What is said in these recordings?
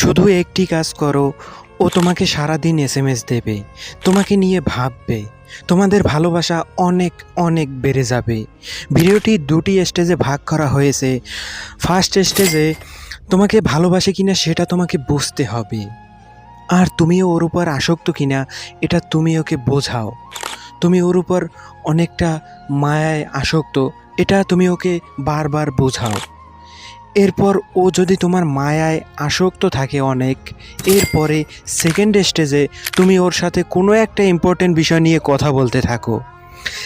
শুধু একটি কাজ করো, ও তোমাকে সারাদিন এস এম এস দেবে, তোমাকে নিয়ে ভাববে, তোমাদের ভালোবাসা অনেক অনেক বেড়ে যাবে। ভিডিওটি দুটি স্টেজে ভাগ করা হয়েছে। ফার্স্ট স্টেজে তোমাকে ভালোবাসে কিনা সেটা তোমাকে বুঝতে হবে। আর তুমিও ওর উপর আসক্ত কিনা, এটা তুমি ওকে বোঝাও। তুমি ওর উপর অনেকটা মায়ায় আসক্ত, এটা তুমি ওকে বারবার বোঝাও। এরপর ও যদি তোমার মায়ায় আসক্ত থাকে অনেক, এরপরে সেকেন্ড স্টেজে তুমি ওর সাথে কোনো একটা ইম্পর্টেন্ট বিষয় নিয়ে কথা বলতে থাকো।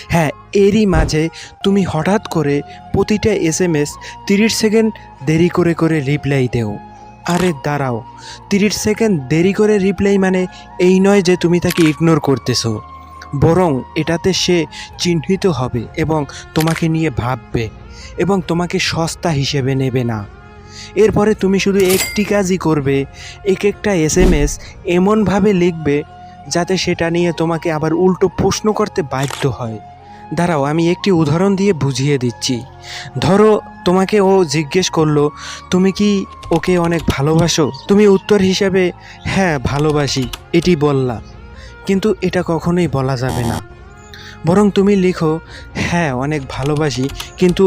হ্যাঁ এরই মাঝে তুমি হঠাৎ করে প্রতিটা এস এম এস তিরিশ সেকেন্ড দেরি করে করে রিপ্লাই দেও। আরে দাঁড়াও, তিরিশ সেকেন্ড দেরি করে রিপ্লাই মানে এই নয় যে তুমি তাকে ইগনোর করতেছো। বরং এটাতে সে চিহ্নিত হবে এবং তোমাকে নিয়ে ভাববে এবং তোমাকে সস্তা হিসেবে নেবে না। এরপরে তুমি শুধু একটি কাজই করবে এক একটা এস এম এস এমনভাবে লিখবে যাতে সেটা নিয়ে তোমাকে আবার উল্টো প্রশ্ন করতে বাধ্য হয়। দাঁড়াও, আমি একটি উদাহরণ দিয়ে বুঝিয়ে দিচ্ছি। ধরো তোমাকে ও জিজ্ঞেস করল, তুমি কি ওকে অনেক ভালোবাসো? তুমি উত্তর হিসাবে হ্যাঁ ভালোবাসি। এটি বললা। কিন্তু এটা কখনোই বলা যাবে না। বরং তুমি লিখো হ্যাঁ অনেক ভালোবাসি, কিন্তু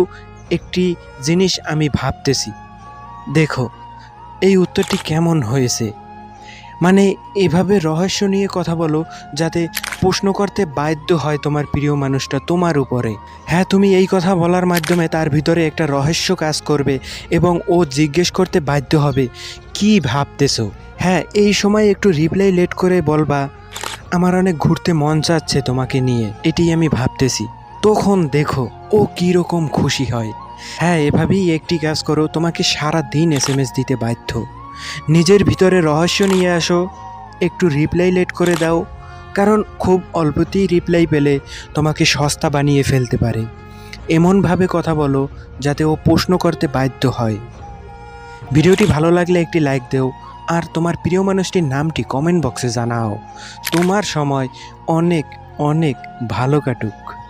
একটি জিনিস আমি ভাবতেছি। দেখো, এই উত্তরটি কেমন হয়েছে? মানে এভাবে রহস্য নিয়ে কথা বলো, যাতে প্রশ্ন করতে বাধ্য হয় তোমার প্রিয় মানুষটা তোমার উপরে। হ্যাঁ তুমি এই কথা বলার মাধ্যমে তার ভিতরে একটা রহস্য কাজ করবে এবং ও জিজ্ঞেস করতে বাধ্য হবে, কি ভাবতেছো? হ্যাঁ এই সময় একটু রিপ্লাই লেট করে বলবা আমার অনেক ঘুরতে মন চাচ্ছে তোমাকে নিয়ে এটি আমি ভাবতেছি। তখন দেখো, ও কীরকম খুশি হয়। হ্যাঁ এভাবেই একটি কাজ করো, তোমাকে সারা দিন এস এম এস দিতে বাধ্য। নিজের ভিতরে রহস্য নিয়ে আসো, একটু রিপ্লাই লেট করে দাও, কারণ খুব অল্পতেই রিপ্লাই পেলে তোমাকে সস্তা বানিয়ে ফেলতে পারে। এমনভাবে কথা বলো, যাতে ও প্রশ্ন করতে বাধ্য হয়। ভিডিওটি ভালো লাগলে একটি লাইক দেও আর তোমার প্রিয় মানুষটির নামটি কমেন্ট বক্সে জানাও। তোমার সময় অনেক অনেক ভালো কাটুক।